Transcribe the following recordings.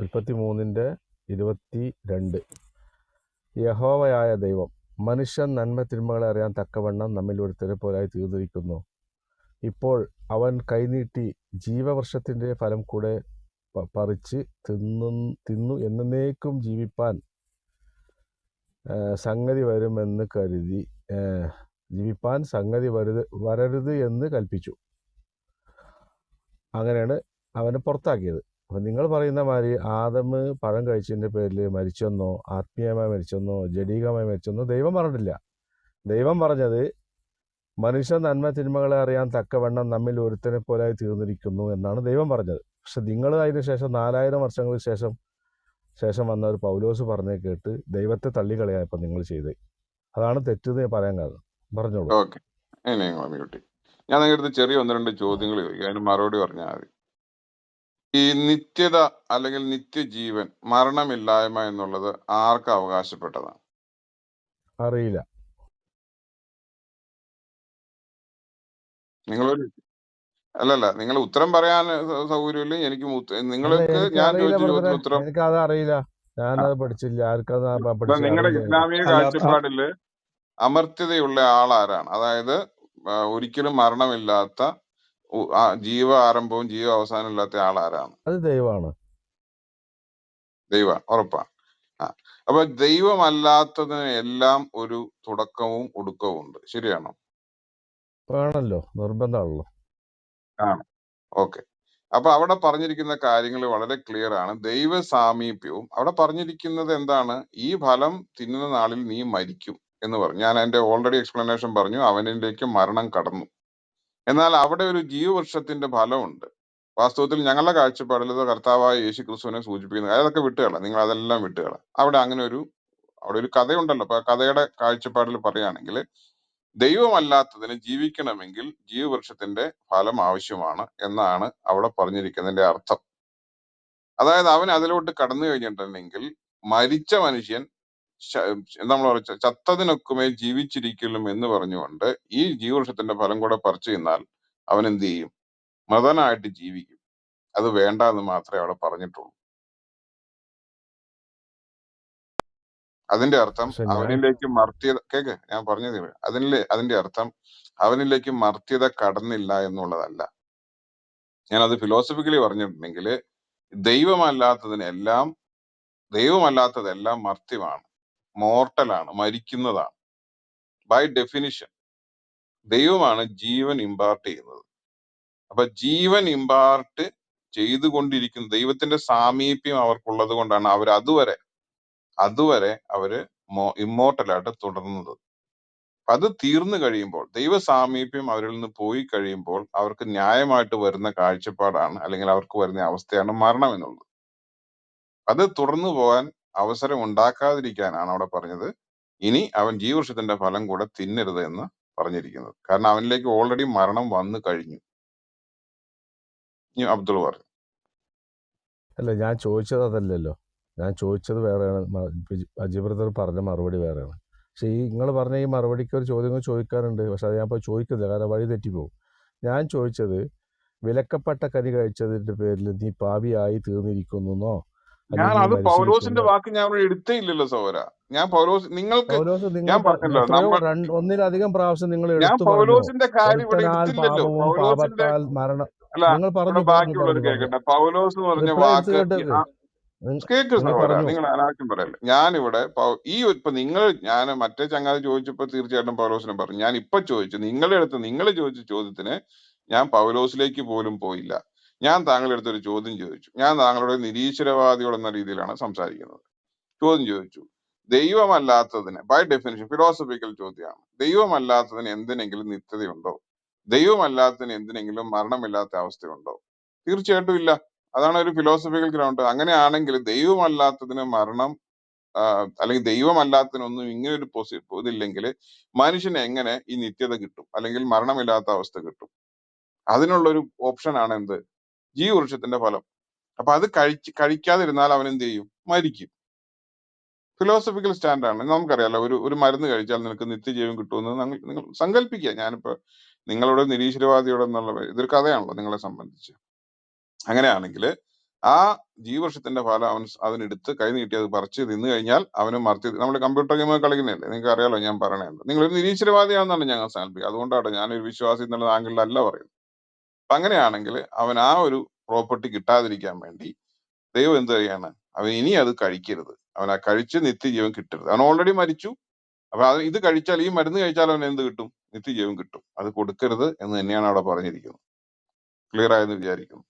ഉൽപ്പത്തി മൂന്നിന്റെ ഇരുപത്തി രണ്ട് യഹോവയായ ദൈവം മനുഷ്യൻ നന്മ തിന്മകളെ അറിയാൻ തക്കവണ്ണം നമ്മിൽ ഒരുത്തരെ പോലായി തീർന്നിരിക്കുന്നു. ഇപ്പോൾ അവൻ കൈനീട്ടി ജീവവർഷത്തിന്റെ ഫലം കൂടെ പറിച്ച് തിന്നു തിന്നു എന്നേക്കും ജീവിപ്പാൻ സംഗതി വരുമെന്ന് കരുതി ജീവിപ്പാൻ സംഗതി വരുത് വരരുത് എന്ന് കൽപ്പിച്ചു. അങ്ങനെയാണ് അവനെ പുറത്താക്കിയത്. അപ്പം നിങ്ങൾ പറയുന്ന മാതിരി ആദമ് പഴം കഴിച്ചതിന്റെ പേരിൽ മരിച്ചെന്നോ ആത്മീയമായി മരിച്ചെന്നോ ജഡീകമായി മരിച്ചെന്നോ ദൈവം പറഞ്ഞിട്ടില്ല. ദൈവം പറഞ്ഞത് മനുഷ്യ നന്മ തിന്മകളെ അറിയാൻ തക്കവണ്ണം നമ്മിൽ ഒരുത്തനെ പോലായി തീർന്നിരിക്കുന്നു എന്നാണ് ദൈവം പറഞ്ഞത്. പക്ഷെ നിങ്ങൾ അതിന് ശേഷം നാലായിരം വർഷങ്ങൾക്ക് ശേഷം ശേഷം വന്ന ഒരു പൗലോസ് പറഞ്ഞേ കേട്ട് ദൈവത്തെ തള്ളിക്കളയായപ്പോൾ നിങ്ങൾ ചെയ്തത് അതാണ് തെറ്റെന്ന് ഞാൻ പറയാൻ കാരണം. പറഞ്ഞോളൂ. ഞാൻ നിങ്ങളുടെ ചെറിയ ഒന്ന് രണ്ട് ചോദ്യങ്ങൾ ചോദിക്കും. അതിന് മറുപടി പറഞ്ഞാൽ മതി. ഈ നിത്യത അല്ലെങ്കിൽ നിത്യജീവൻ മരണമില്ലായ്മ എന്നുള്ളത് ആർക്ക് അവകാശപ്പെട്ടതാണ്? അറിയില്ല. നിങ്ങൾ അല്ലല്ല നിങ്ങൾ ഉത്തരം പറയാൻ സൗകര്യമില്ല. എനിക്ക് അല്ല നിങ്ങൾക്ക് ഞാൻ അറിയില്ല ചോദിച്ച ബ്രദറെ. ചോദ്യത്തിന് ഉത്തരം എനിക്കത് അറിയില്ല. ഞാനത് പഠിച്ചില്ല. ആർക്കത് നിങ്ങളുടെ അറിയില്ല. എനിക്ക് ഇസ്ലാമിക അല്ല കാഴ്ചപ്പാടിൽ അമർത്യതയുള്ള ആൾ ആരാണ് അതായത് ആ, ഒരിക്കലും മരണമില്ലാത്ത ഉ- ആ, ജീവ ആരംഭവും ജീവ അവസാനവും ഇല്ലാത്ത ആൾ ആരാണ് അത് ദൈവമാണ്. ദൈവ ഉറപ്പാണ്. ആ അപ്പൊ ദൈവമല്ലാത്തതിന് എല്ലാം ഒരു തുടക്കവും ഒടുക്കവും ഉണ്ട്. ശരിയാണോ? വേണമല്ലോ നിർബന്ധമാണല്ലോ. ആണ്. ഓക്കെ. അപ്പൊ അവിടെ പറഞ്ഞിരിക്കുന്ന കാര്യങ്ങൾ വളരെ ക്ലിയർ ആണ്. ദൈവ സാമീപ്യവും അവിടെ പറഞ്ഞിരിക്കുന്നത് എന്താണ്? ഈ ഫലം തിന്നുന്ന നാളിൽ നീ മരിക്കും എന്ന് പറഞ്ഞു. ഞാൻ എന്റെ ഓൾറെഡി എക്സ്പ്ലനേഷൻ പറഞ്ഞു. അവനിലേക്ക് മരണം കടന്നു. എന്നാൽ അവിടെ ഒരു ജീവവൃക്ഷത്തിന്റെ ഫലമുണ്ട്. വാസ്തവത്തിൽ ഞങ്ങളുടെ കാഴ്ചപ്പാടിൽ അത് കർത്താവായ യേശു ക്രിസ്തുവിനെ സൂചിപ്പിക്കുന്നത് അതൊക്കെ വിട്ടുകള. നിങ്ങൾ അതെല്ലാം വിട്ടുകള. അവിടെ അങ്ങനെ ഒരു അവിടെ ഒരു കഥയുണ്ടല്ലോ. അപ്പൊ ആ കഥയുടെ കാഴ്ചപ്പാടിൽ പറയുകയാണെങ്കിൽ ദൈവമല്ലാത്തതിന് ജീവിക്കണമെങ്കിൽ ജീവവൃക്ഷത്തിന്റെ ഫലം ആവശ്യമാണ് എന്നാണ് അവിടെ പറഞ്ഞിരിക്കുന്നതിന്റെ അർത്ഥം. അതായത് അവൻ അതിലോട്ട് കടന്നു കഴിഞ്ഞിട്ടുണ്ടെങ്കിൽ മരിച്ച മനുഷ്യൻ നമ്മൾ പറയുക ചത്തതിനൊക്കുമേ ജീവിച്ചിരിക്കലും എന്ന് പറഞ്ഞുകൊണ്ട് ഈ ജീവവൃക്ഷത്തിന്റെ ഫലം കൂടെ പറിച്ചു ചെന്നാൽ അവൻ എന്ത് ചെയ്യും? മതനായിട്ട് ജീവിക്കും. അത് വേണ്ട എന്ന് മാത്രമേ അവിടെ പറഞ്ഞിട്ടുള്ളൂ. അതിന്റെ അർത്ഥം പക്ഷെ ഞാൻ അവനിലേക്ക് മർത്യത കേക്ക് ഞാൻ പറഞ്ഞത്. അതിനിലെ അതിന്റെ അർത്ഥം അവനിലേക്ക് മർത്യത കടന്നില്ല എന്നുള്ളതല്ല. ഞാൻ അത് ഫിലോസഫിക്കലി പറഞ്ഞിട്ടുണ്ടെങ്കിൽ ദൈവമല്ലാത്തതിനെല്ലാം ദൈവമല്ലാത്തതെല്ലാം മർത്യമാണ്. മോർട്ടലാണ് മരിക്കുന്നതാണ്. ബൈ ഡെഫിനിഷൻ ദൈവമാണ് ജീവൻ ഇമ്പാർട്ട് ചെയ്യുന്നത്. അപ്പൊ ജീവൻ ഇമ്പാർട്ട് ചെയ്തുകൊണ്ടിരിക്കുന്ന ദൈവത്തിന്റെ സാമീപ്യം അവർക്കുള്ളത് കൊണ്ടാണ് അവർ അതുവരെ അതുവരെ അവർ ഇമ്മോർട്ടലായിട്ട് തുടർന്നത്. അത് തീർന്നു കഴിയുമ്പോൾ ദൈവ സാമീപ്യം അവരിൽ നിന്ന് പോയി കഴിയുമ്പോൾ അവർക്ക് ന്യായമായിട്ട് വരുന്ന കാഴ്ചപ്പാടാണ് അല്ലെങ്കിൽ അവർക്ക് വരുന്ന അവസ്ഥയാണ് മരണം എന്നുള്ളത്. അത് തുടർന്നു പോകാൻ അവസരം ഉണ്ടാക്കാതിരിക്കാനാണ് അവിടെ പറഞ്ഞത്. ഇനി അവൻ ജീവവൃക്ഷത്തിന്റെ ഫലം കൂടെ തിന്നരുത് എന്ന് പറഞ്ഞിരിക്കുന്നത്. കാരണം അവനിലേക്ക് ഓൾറെഡി മരണം വന്നു കഴിഞ്ഞു. അബ്ദുൾ പറഞ്ഞു. അല്ല ഞാൻ ചോദിച്ചത് അതല്ലല്ലോ. ഞാൻ ചോദിച്ചത് വേറെയാണ്. മ- ബിജു- അജി ബ്രദർ പറഞ്ഞ മറുപടി വേറെയാണ്. പക്ഷേ ഈ നിങ്ങൾ പറഞ്ഞ ഈ മറുപടിക്ക് ഒരു ചോദ്യങ്ങൾ ചോദിക്കാറുണ്ട്. പക്ഷെ അത് ഞാൻ ഇപ്പോൾ ചോദിക്കുന്നില്ല. കാരണം വഴി തെറ്റിപ്പോവും. ഞാൻ ചോദിച്ചത് വിലക്കപ്പെട്ട കനി കഴിച്ചതിന്റെ പേരിൽ നീ പാപിയായി തീർന്നിരിക്കുന്നോ ഞാൻ അല്ലെങ്കിൽ അത് പൗലോസിന്റെ വാക്ക് ഞാൻ അവിടെ എടുത്തേ ഇല്ലല്ലോ സഹോദര ഞാൻ പൗലോസ് നിങ്ങൾക്ക് പൗലോസ് നിങ്ങൾ ഞാൻ പ- പറഞ്ഞല്ലോ എത്രയോ നമ്മൾ രണ്ട് ഒന്നിലധികം പ്രാവശ്യം നിങ്ങൾ ഞാൻ എടുത്തു പറഞ്ഞു. പൗലോസിന്റെ കാര്യം ഇവിടെ ഒരുത്തനാൽ എടുത്തില്ലല്ലോ. പാപവും പൗലോസിന്റെ പാപത്താൽ മരണം. അല്ല നിങ്ങൾ ഇവിടെ പറഞ്ഞു പറഞ്ഞു ബാക്കിയുള്ളവർ പറഞ്ഞു പറഞ്ഞു. കേൾക്കട്ടെ. പൗലോസ് എന്ന് പറഞ്ഞ റിപ്ലൈ എടുത്ത് വാക്ക് ഈ- കേട്ടേക്ക് ആ, നിങ്ങ- കേക്ക് നിങ്ങൾ സഹോദര പറഞ്ഞു. നിങ്ങൾ അനാവശ്യം പറയല്ലേ. ഞാനിവിടെ പൗ- ഈ ഒരു- ഇപ്പൊ നിങ്ങൾ ഞാൻ മറ്റേ ചങ്ങാതി ചോദിച്ചപ്പോ തീർച്ചയായിട്ടും പൗലോസിനെ പറഞ്ഞു. ഞാൻ ഇപ്പൊ ചോദിച്ചു നിങ്ങളുടെ അടുത്ത് നിങ്ങൾ ചോദിച്ച ചോദ്യത്തിന് ഞാൻ പൗലോസിലേക്ക് പോലും പോയില്ല. ഞാൻ താങ്കളുടെ അടുത്ത് ഒരു ചോദ്യം ചോദിച്ചു. ഞാൻ താങ്കളുടെ നിരീശ്വരവാദിയോട് എന്ന രീതിയിലാണ് സംസാരിക്കുന്നത്. ചോദ്യം ചോദിച്ചു. ദൈവമല്ലാത്തതിന് ബൈ ഡെഫിനിഷൻ ഫിലോസഫിക്കൽ ചോദ്യമാണ്. ദൈവമല്ലാത്തതിന് എന്തിനെങ്കിലും നിത്യതയുണ്ടോ? ദൈവമല്ലാത്തതിന് എന്തിനെങ്കിലും മരണമില്ലാത്ത അവസ്ഥയുണ്ടോ? തീർച്ചയായിട്ടും ഇല്ല. അതാണ് ഒരു ഫിലോസഫിക്കൽ ഗ്രൗണ്ട് അങ്ങനെയാണെങ്കിൽ ദൈവമല്ലാത്തതിന് മരണം അല്ലെങ്കിൽ ദൈവമല്ലാത്തതിനൊന്നും ഇങ്ങനെ ഒരു പോസി ഇതില്ലെങ്കിൽ മനുഷ്യന് എങ്ങനെ ഈ നിത്യത കിട്ടും? അല്ലെങ്കിൽ മരണമില്ലാത്ത അവസ്ഥ കിട്ടും? അതിനുള്ള ഒരു ഓപ്ഷൻ ആണ് എന്ത്? ജീവവൃക്ഷത്തിന്റെ ഫലം. അപ്പൊ അത് കഴിച്ച് കഴിക്കാതിരുന്നാൽ അവൻ എന്ത് ചെയ്യും? മരിക്കും. ഫിലോസഫിക്കൽ സ്റ്റാൻഡാണ് നമുക്കറിയാലോ ഒരു ഒരു മരുന്ന് കഴിച്ചാൽ നിനക്ക് നിത്യജീവൻ കിട്ടുമെന്ന് നിങ്ങൾ സങ്കല്പിക്കുക ഞാനിപ്പോ നിങ്ങളുടെ നിരീശ്വരവാദിയോട് എന്നുള്ള ഇതൊരു കഥയാണല്ലോ നിങ്ങളെ സംബന്ധിച്ച്. അങ്ങനെയാണെങ്കിൽ ആ ജീവവൃക്ഷത്തിന്റെ ഫലം അവൻ അതിനെടുത്ത് കൈ നീട്ടി അത് പറിച്ച് തിന്നു കഴിഞ്ഞാൽ അവന് മറിച്ച് നമ്മൾ കമ്പ്യൂട്ടർ ഗെയിം കളിക്കുന്നില്ലേ നിങ്ങൾക്ക് അറിയാലോ ഞാൻ പറയണത്. നിങ്ങളൊരു നിരീശ്വരവാദിയാണെന്നാണ് ഞങ്ങൾ സങ്കല്പിക്കുക അതുകൊണ്ടാണ് ഞാനൊരു വിശ്വാസി എന്നുള്ള ആംഗിളിലല്ല പറയുന്നത്. അങ്ങനെയാണെങ്കിൽ അവൻ ആ ഒരു പ്രോപ്പർട്ടി കിട്ടാതിരിക്കാൻ വേണ്ടി ദൈവം എന്ത് ചെയ്യാണ്? അവൻ ഇനി അത് കഴിക്കരുത്. അവൻ ആ കഴിച്ച് നിത്യജീവൻ കിട്ടരുത്. അവൻ ഓൾറെഡി മരിച്ചു. അപ്പൊ അത് ഇത് കഴിച്ചാൽ ഈ മരുന്ന് കഴിച്ചാൽ അവൻ എന്ത് കിട്ടും? നിത്യജീവൻ കിട്ടും. അത് കൊടുക്കരുത് എന്ന് തന്നെയാണ് അവിടെ പറഞ്ഞിരിക്കുന്നത്. ക്ലിയർ ആയെന്ന് വിചാരിക്കുന്നു.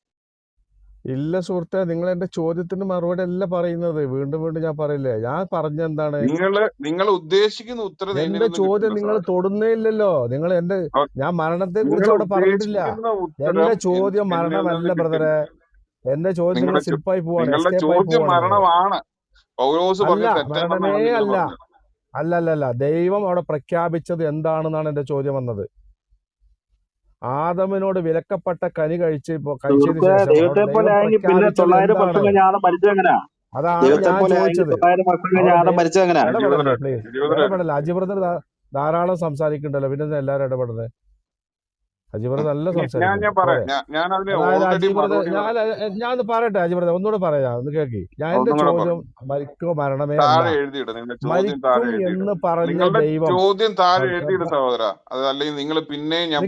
ഇല്ല സുഹൃത്തെ നിങ്ങൾ എന്റെ ചോദ്യത്തിന് മറുപടി അല്ല പറയുന്നത്. വീണ്ടും വീണ്ടും ഞാൻ പറയില്ലേ? ഞാൻ പറഞ്ഞ എന്താണ്? നിങ്ങൾ നിങ്ങൾ ഉദ്ദേശിക്കുന്ന ഉത്തരം എന്റെ ചോദ്യം നിങ്ങൾ തൊടുന്നേ ഇല്ലല്ലോ നിങ്ങൾ എന്റെ ഞാൻ മരണത്തെ കുറിച്ച് അവിടെ പറഞ്ഞിട്ടില്ല. എന്റെ ചോദ്യം മരണമല്ല ബ്രദറെ. എന്റെ ചോദ്യം നിങ്ങൾ സ്ലിപ്പായി പോവാണ് മരണമേ അല്ല. അല്ല അല്ല ദൈവം അവിടെ പ്രഖ്യാപിച്ചത് എന്താണെന്നാണ് എന്റെ ചോദ്യം വന്നത്. ആദമിനോട് വിലക്കപ്പെട്ട കനി കഴിച്ച് കഴിച്ചതിന് ശേഷം അതാണ് ദൈവത്തെ ഞാൻ ചോദിച്ചത്. അജിബ്രദർ ധാരാളം സംസാരിക്കണ്ടല്ലോ പിന്നെ എല്ലാരും ഇടപെടുന്നത്? അജിബ്രദർ നല്ല ഞാൻ ഞാൻ പറയട്ടെ അജിബ്രത ഒന്നുകൂടെ പറയാ ഒന്ന് കേക്കി ഞാൻ എന്റെ ചോദ്യം മരിക്കോ മരണമേ മരിക്കും എന്ന് പറഞ്ഞ ദൈവം ചോദ്യം താഴെ സഹോദര. അത് അല്ലെങ്കിൽ നിങ്ങൾ പിന്നെ ഞാൻ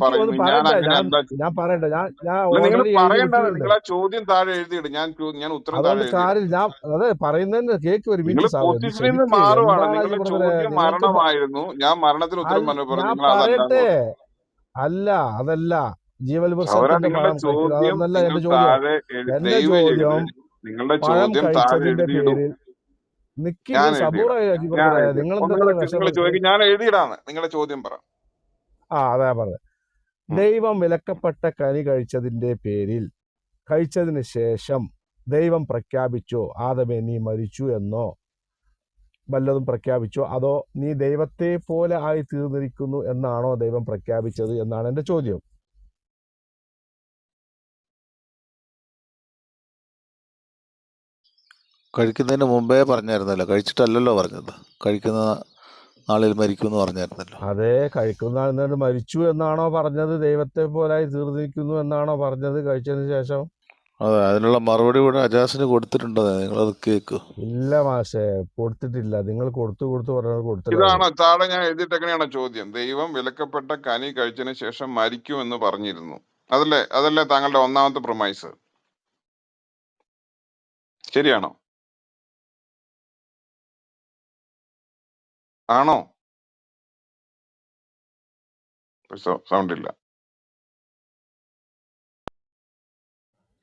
ഞാൻ പറയട്ടെ. ഞാൻ ഞാൻ ചോദ്യം താഴെ എഴുതിയിട്. ഞാൻ ഞാൻ ഉത്തരം അതുകൊണ്ട് കാര്യം ഞാൻ അതെ പറയുന്നതിന് കേക്ക് ഒരു മിനിറ്റ് മാറുവാണ്. മരണമായിരുന്നു. ഞാൻ മരണത്തിന് ഉത്തരം പറഞ്ഞു. പറയട്ടെ. പറഞ്ഞു. അല്ല അതല്ല. ജീവൽ വൃക്ഷത്തിന്റെ പഴം അതൊന്നല്ല എന്റെ ചോദ്യം. താഴെ എന്റെ ചോദ്യം നിങ്ങളുടെ പഴം ചോദ്യം താഴെ കഴിച്ചതിന്റെ എഴുതിയിടും. പേരിൽ നിക്ക് ഞാൻ ഇത് സബൂറ എഴുതിയിടാം ഞാൻ അജിബ്രദറെ എഴുതിയിടാം നിങ്ങൾ ഒന്നുകൂടെ എന്തെത്ര നിങ്ങൾ വിഷമം ചോദിക്കും. ഞാൻ എഴുതിയിടാന്ന്. നിങ്ങളുടെ ചോദ്യം പറ. ആ അതാ പറഞ്ഞത്. ഉം. ദൈവം വിലക്കപ്പെട്ട കനി കഴിച്ചതിന്റെ പേരിൽ കഴിച്ചതിന് ശേഷം ദൈവം പ്രഖ്യാപിച്ചോ ആദമേ നീ മരിച്ചു എന്നോ? വല്ലതും പ്രഖ്യാപിച്ചോ? അതോ നീ ദൈവത്തെ പോലെ ആയി തീർന്നിരിക്കുന്നു എന്നാണോ ദൈവം പ്രഖ്യാപിച്ചത് എന്നാണ് എന്റെ ചോദ്യം. കഴിക്കുന്നതിന് മുമ്പേ പറഞ്ഞായിരുന്നല്ലോ. കഴിച്ചിട്ടല്ലല്ലോ പറഞ്ഞത്. കഴിക്കുന്ന നാളിൽ മരിക്കുമെന്ന് പറഞ്ഞായിരുന്നല്ലോ. അതെ കഴിക്കുന്ന നാളിൽ മരിച്ചു എന്നാണോ പറഞ്ഞത്? ദൈവത്തെ പോലായി തീർന്നിരിക്കുന്നു എന്നാണോ പറഞ്ഞത് കഴിച്ചതിന് ശേഷം? അതെ അതിനുള്ള മറുപടി കൂടെ അജാസിന് കൊടുത്തിട്ടുണ്ടോ? നിങ്ങളത് കേൾക്കൂ ഇല്ല മാഷേ കൊടുത്തിട്ടില്ല. നിങ്ങൾ കൊടുത്തു കൊടുത്തു പറഞ്ഞത് കൊടുത്തില്ല ഇതാണോ താഴെ ഞാൻ എഴുതിയിട്ടെങ്ങനെയാണോ ചോദ്യം? ദൈവം വിലക്കപ്പെട്ട കനി കഴിച്ചതിന് ശേഷം മരിക്കും എന്ന് പറഞ്ഞിരുന്നു. അതല്ലേ അതല്ലേ താങ്കളുടെ ഒന്നാമത്തെ പ്രൊമൈസ് ശരിയാണോ? ആണോ? സൗണ്ട് ഇല്ല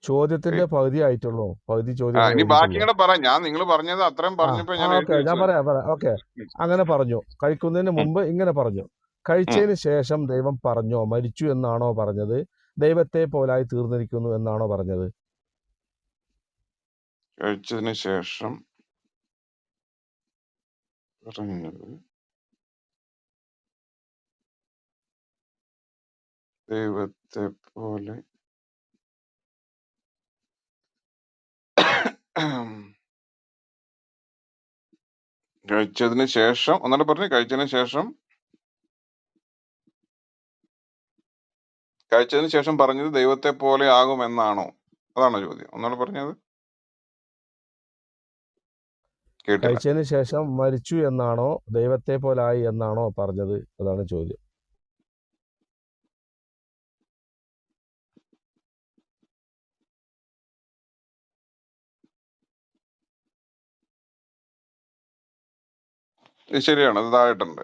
ചോദ്യത്തിന്റെ പകുതി ആയിട്ടുള്ളൂ പകുതി ചോദ്യം ഇനി ബാക്കി കൂടെ പറ. ഞാൻ നിങ്ങൾ പറഞ്ഞത് അത്രയും പറഞ്ഞപ്പോ ഞാൻ ഓക്കെ. ഞാൻ പറയാം പറയാം. ഓക്കെ. അങ്ങനെ പറഞ്ഞു. കഴിക്കുന്നതിന് മുമ്പ് ഇങ്ങനെ പറഞ്ഞു. കഴിച്ചതിന് ശേഷം ദൈവം പറഞ്ഞോ മരിച്ചു എന്നാണോ പറഞ്ഞത്? ദൈവത്തെ പോലായി തീർന്നിരിക്കുന്നു എന്നാണോ പറഞ്ഞത്? കഴിച്ചതിന് ശേഷം പറഞ്ഞത് ദൈവത്തെ പോലെ കഴിച്ചതിന് ശേഷം ഒന്നുകൂടെ പറഞ്ഞു കഴിച്ചതിന് ശേഷം? കഴിച്ചതിന് ശേഷം പറഞ്ഞത് ദൈവത്തെ പോലെ ആകുമെന്നാണോ അതാണോ ചോദ്യം. ഒന്നുകൂടെ പറഞ്ഞത്. കഴിച്ചതിന് ശേഷം മരിച്ചു എന്നാണോ? ദൈവത്തെ പോലായി എന്നാണോ പറഞ്ഞത്? അതാണ് ചോദ്യം. ഇത് ശരിയാണ് അത് താഴെട്ടുണ്ട്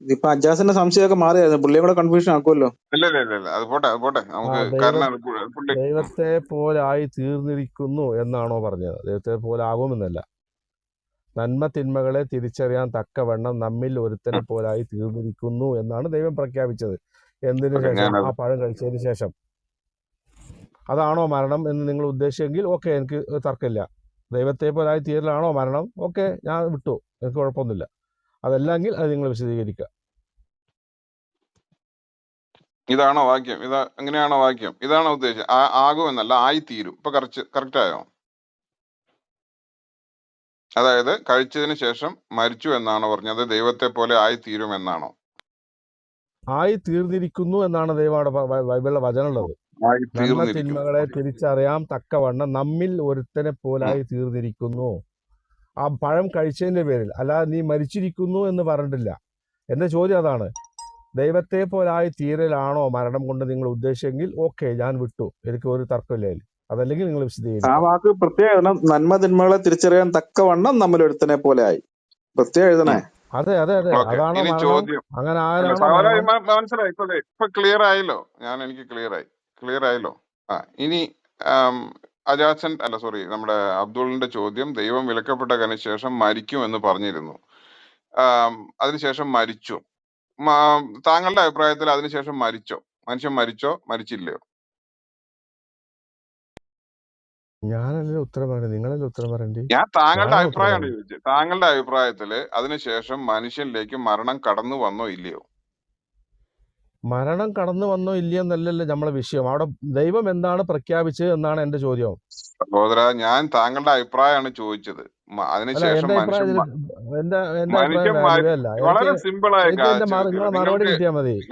ഇതിപ്പോ അജാസിന്റെ സംശയമൊക്കെ മാറിയായിരുന്നു പുള്ളിയെ കൂടെ കൺഫ്യൂഷൻ ആക്കുമല്ലോ ഇല്ല ഇല്ല ഇല്ല ഇല്ല. അത് പോട്ടെ അത് പോട്ടെ. ആ നമുക്ക് ദൈവ കാരണം പു- പുള്ളി. ദൈവത്തെ പോലായി തീർന്നിരിക്കുന്നു എന്നാണോ പറഞ്ഞത്. ദൈവത്തെ പോലെ ആകുമെന്നല്ല നന്മ തിന്മകളെ തിരിച്ചറിയാൻ തക്കവണ്ണം നമ്മിൽ ഒരുത്തനെ പോലായി തീർന്നിരിക്കുന്നു എന്നാണ് ദൈവം പ്രഖ്യാപിച്ചത്. എന്തിനു ഓക്കെ ശേഷം? ഞാനത് ആ പഴം കഴിച്ചതിന് ശേഷം. അതാണോ മരണം എന്ന് നിങ്ങൾ ഉദ്ദേശിച്ചെങ്കിൽ ഓക്കെ എനിക്ക് തർക്കമില്ല. ദൈവത്തെ പോലായി തീരലാണോ മരണം? ഓക്കെ ഞാൻ വിട്ടു. എനിക്ക് കുഴപ്പമൊന്നുമില്ല. അതല്ലെങ്കിൽ അത് നിങ്ങൾ വിശദീകരിക്കുക. ഇതാണോ വാക്യം? ഇതാ എങ്ങനെയാണോ വാക്യം? ഇതാണോ ഉദ്ദേശം? ആ ആകുമെന്നല്ല ആയി തീരും ഇപ്പൊ കറച്ച് കറക്റ്റ് ആയോ? അതായത് കഴിച്ചതിന് ശേഷം മരിച്ചു എന്നാണോ പറഞ്ഞത്? ദൈവത്തെ പോലെ ആയി തീരും എന്നാണോ? ആയി തീർന്നിരിക്കുന്നു എന്നാണ് ദൈവം അവിടെ ബ- ബ- ബൈബിളിലെ വചനമുള്ളത് നന്മ തീർന്നിരിക്കുന്നു തിന്മകളെ തിരിച്ചറിയാം തക്കവണ്ണം. നമ്മിൽ ഒരുത്തനെ പോലായി തീർന്നിരിക്കുന്നു. ആ പഴം കഴിച്ചതിന്റെ പേരിൽ അല്ലാതെ നീ മരിച്ചിരിക്കുന്നു എന്ന് പറഞ്ഞിട്ടില്ല. എന്റെ ചോദ്യം അതാണ്. ദൈവത്തെ പോലായി തീരലാണോ മരണം കൊണ്ട് നിങ്ങൾ ഉദ്ദേശിച്ചെങ്കിൽ ഓക്കെ ഞാൻ വിട്ടു. എനിക്ക് ഒരു തർക്കമില്ല. അതല്ലെങ്കിൽ നിങ്ങൾ ആ വിശദീകരിക്കാം വാക്ക് പ്രത്യേകം നന്മ തിന്മകളെ തിരിച്ചറിയാൻ തക്കവണ്ണം നമ്മൾ ഒരുത്തനെ പോലെ ആയി പ്രത്യേകം എഴുതണേ. അതെ അതെ അതെ. അതാണോ ചോദ്യം. അങ്ങനെ മനസ്സിലായി. ഇപ്പൊ ക്ലിയർ ആയല്ലോ. ഞാൻ എനിക്ക് ക്ലിയർ ആയി. ക്ലിയർ ആയല്ലോ? ആ ഇനി അജാച്ചൻ അജാസൻ അല്ല സോറി നമ്മുടെ അബ്ദുളിന്റെ ചോദ്യം ദൈവം വിലക്കപ്പെട്ട ശേഷം മരിക്കും എന്ന് പറഞ്ഞിരുന്നു. ആം, അതിനുശേഷം മരിച്ചു. മാ- താങ്കളുടെ അഭിപ്രായത്തിൽ അതിനുശേഷം മരിച്ചോ? മനുഷ്യൻ മരിച്ചോ? മരിച്ചില്ലയോ? ഞാനല്ലേ ഉത്തരം പറയുന്നത് നിങ്ങളല്ലേ ഉത്തരം പറയണ്ടേ ഞാൻ താങ്കളുടെ ഞാനാണ് ഉത്തരം അഭിപ്രായമാണ് ചോദിച്ചത്. താങ്കളുടെ അഭിപ്രായത്തിൽ അതിനുശേഷം മനുഷ്യനിലേക്ക് മരണം കടന്നു വന്നോ ഇല്ലയോ? മരണം കടന്നു വന്നോ ഇല്ലയോ എന്നല്ലല്ലോ നമ്മളെ വിഷയം. അവിടെ ദൈവം എന്താണ് പ്രഖ്യാപിച്ചത് എന്നാണ് എന്റെ ചോദ്യം. സഹോദര ഞാൻ താങ്കളുടെ അഭിപ്രായമാണ് ചോദിച്ചത്. അതിനുശേഷം വളരെ സിമ്പിൾ ആയ നിങ്ങൾക്ക് ഒരു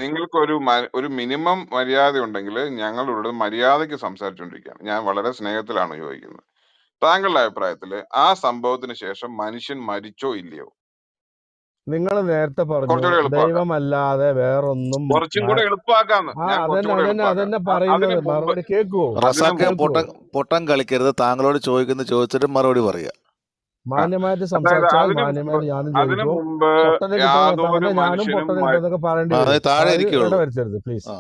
നിങ്ങൾക്കൊരു ഒരു മിനിമം മര്യാദ ഉണ്ടെങ്കിൽ ഞങ്ങളുടെ മര്യാദയ്ക്ക് സംസാരിച്ചുകൊണ്ടിരിക്കുകയാണ് ഞാൻ വളരെ സ്നേഹത്തിലാണ് ചോദിക്കുന്നത്. താങ്കളുടെ അഭിപ്രായത്തിൽ ആ സംഭവത്തിന് ശേഷം മനുഷ്യൻ മരിച്ചോ ഇല്ലയോ? നിങ്ങൾ നേരത്തെ പറഞ്ഞു കുറച്ചുകൂടെ എളുപ്പമാക്കാം. ദൈവമല്ലാതെ വേറൊന്നും കുറച്ചും കൂടെ എളുപ്പമാക്കാന്ന്. ആ, ഞാൻ കുറച്ചും അതന്നെ കൂടെ അതന്നെ എളുപ്പമാക്കാം. അതന്നെ അ- പറയുന്നത് മുമ്പ് മറുപടി കേൾക്കുവോ? പൊട്ടം റസാക്കെ മുമ്പ് കേൾക്കുവോ? പൊട്ടൻ പൊട്ടൻ കളിക്കരുത്. താങ്കളോട് ചോദിക്കുന്ന ചോദിച്ചിട്ട് മറുപടി പറയുക ആ, മാന്യമായിട്ട് അതായത് സംസാരിച്ചാൽ അതിന് മുമ്പ് മാന്യമായിട്ട് ഞാനും അതിന് ചോദിക്കും മുമ്പ് പൊട്ടനെ കിട്ടുന്ന യാതൊരു സമയത്ത് ഞാനും മനുഷ്യനും പൊട്ടനെ മ- കിട്ടുന്നൊക്കെ പറയേണ്ടി ആ, വരും. താഴെ അതായത് ഇടവരുത്തരുത് പ്ലീസ് ആ.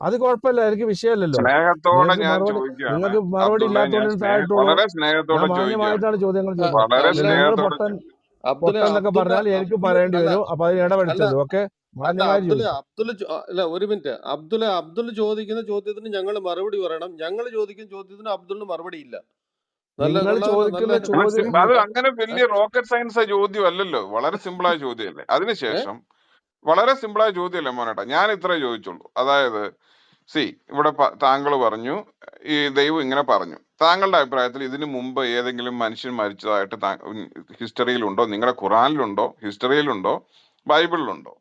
അത് കുഴപ്പമില്ല എനിക്ക് വിഷയമല്ലല്ലോ. സ്നേഹത്തോടെ നിങ്ങൾക്ക് ഞാൻ മറുപടി ചോദിക്കുകയാണ്. നിങ്ങൾക്ക് മറുപടി അബ്ദുള്ള ഞാൻ ഇല്ലാത്തതുകൊണ്ട് സ്നേഹ വളരെ ഞാൻ സ്നേഹത്തോടെ ചോദിക്കുകയാണ്. മാന്യമായിട്ടാണ് ചോദ്യങ്ങൾ ചോദിക്കുന്നത്. വളരെ അല്ല നിങ്ങൾ സ്നേഹത്തോടെ പൊട്ടൻ ചോദിക്കുകയാണ് അബ്ദുള്ള പറഞ്ഞാൽ എനിക്ക് പറയേണ്ടി വരും. അപ്പൊ അതിന് ഇടപെടുത്തത് ഓക്കെ? അല്ല ഒരു മിനിറ്റ്. അബ്ദുള്ള അബ്ദുള്ള ചോദിക്കുന്ന ചോദ്യത്തിന് ഞങ്ങൾ മറുപടി പറയണം. ഞങ്ങൾ ചോദിക്കുന്ന ചോദ്യത്തിന് അബ്ദുളിന് മറുപടി ഇല്ല. നിങ്ങൾ ചോദിക്കുന്ന അത് അങ്ങനെ വലിയ റോക്കറ്റ് സയൻസ് ചോദ്യം അല്ലല്ലോ വളരെ സിമ്പിളായ ചോദ്യമല്ലേ? അതിനുശേഷം വളരെ സിമ്പിളായ ചോദ്യമല്ലേ മോനേട്ടാ. ഞാൻ ഇത്രേ ചോദിച്ചുള്ളൂ. അതായത് സി ഇവിടെ താങ്കൾ പറഞ്ഞു ഈ ദൈവം ഇങ്ങനെ പറഞ്ഞു. താങ്കളുടെ അഭിപ്രായത്തിൽ ഇതിനു മുമ്പ് ഏതെങ്കിലും മനുഷ്യൻ മരിച്ചതായിട്ട് ഹിസ്റ്ററിയിലുണ്ടോ? നിങ്ങളുടെ ഖുറാനിലുണ്ടോ? ഹിസ്റ്ററിയിലുണ്ടോ? ബൈബിളിലുണ്ടോ?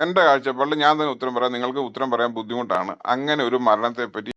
എന്റെ കാഴ്ചപ്പാടിൽ ഞാൻ തന്നെ ഉത്തരം പറയാം. നിങ്ങൾക്ക് ഉത്തരം പറയാൻ ബുദ്ധിമുട്ടാണ്. അങ്ങനെ ഒരു മരണത്തെ പറ്റി